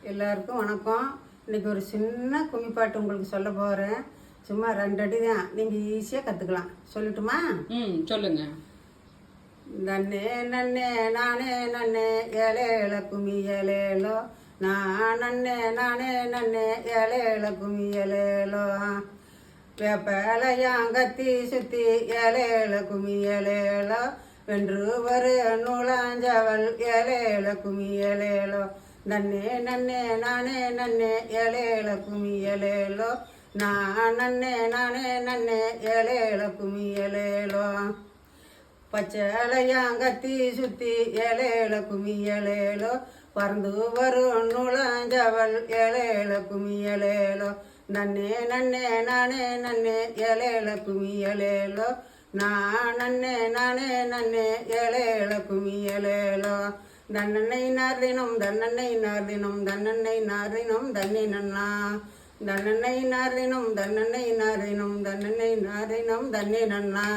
எல்லாருக்கும் வணக்கம். இன்னைக்கு ஒரு சின்ன கும்மி பாட்டு உங்களுக்கு சொல்ல போகிறேன் சும்மா ரெண்டு அடி தான். நீங்கள் ஈஸியாக கற்றுக்கலாம் சொல்லட்டுமா? ம் சொல்லுங்க. நன்னே நன்னே நானே நன்னே ஏழேல கும்மி ஏழேலோ நான் நன்னே நானே நன்னே ஏழேல கும்மி ஏழேலோ வேப்பலையாங்கத்தி சுத்தி ஏழேல கும்மி ஏழேலோ வென்று ஒரு நூலாஞ்சவள் ஏழேல கும்மி ஏழேலோ நன்னே நன்னே நானே நன்னே ஏழேல கும்மி ஏழேலோ. நான் நன்னே நானே நன்னே ஏழேல கும்மி ஏழேலோ. பச்சளையாங்கத்தி சுத்தி ஏழேல குமி ஏழேலோ. பறந்து வரும் நுழஞ்சவள் ஏழேல குமி ஏழேலோ. நன்னே நன்னே நானே நன்னே ஏழேல குமி ஏழேலோ. நான் நன்னே நானே நன்னே ஏழேல குமி ஏழேலோ. தன்னனை நார்தினம் தன்னனை நார்தினம் தன்னனை நார்தினம் தன்னை நன்னா. தன்னனை நார்தினம் தன்னனை நார்தினம் தன்னனை நார்தினம் தன்னை நன்னா.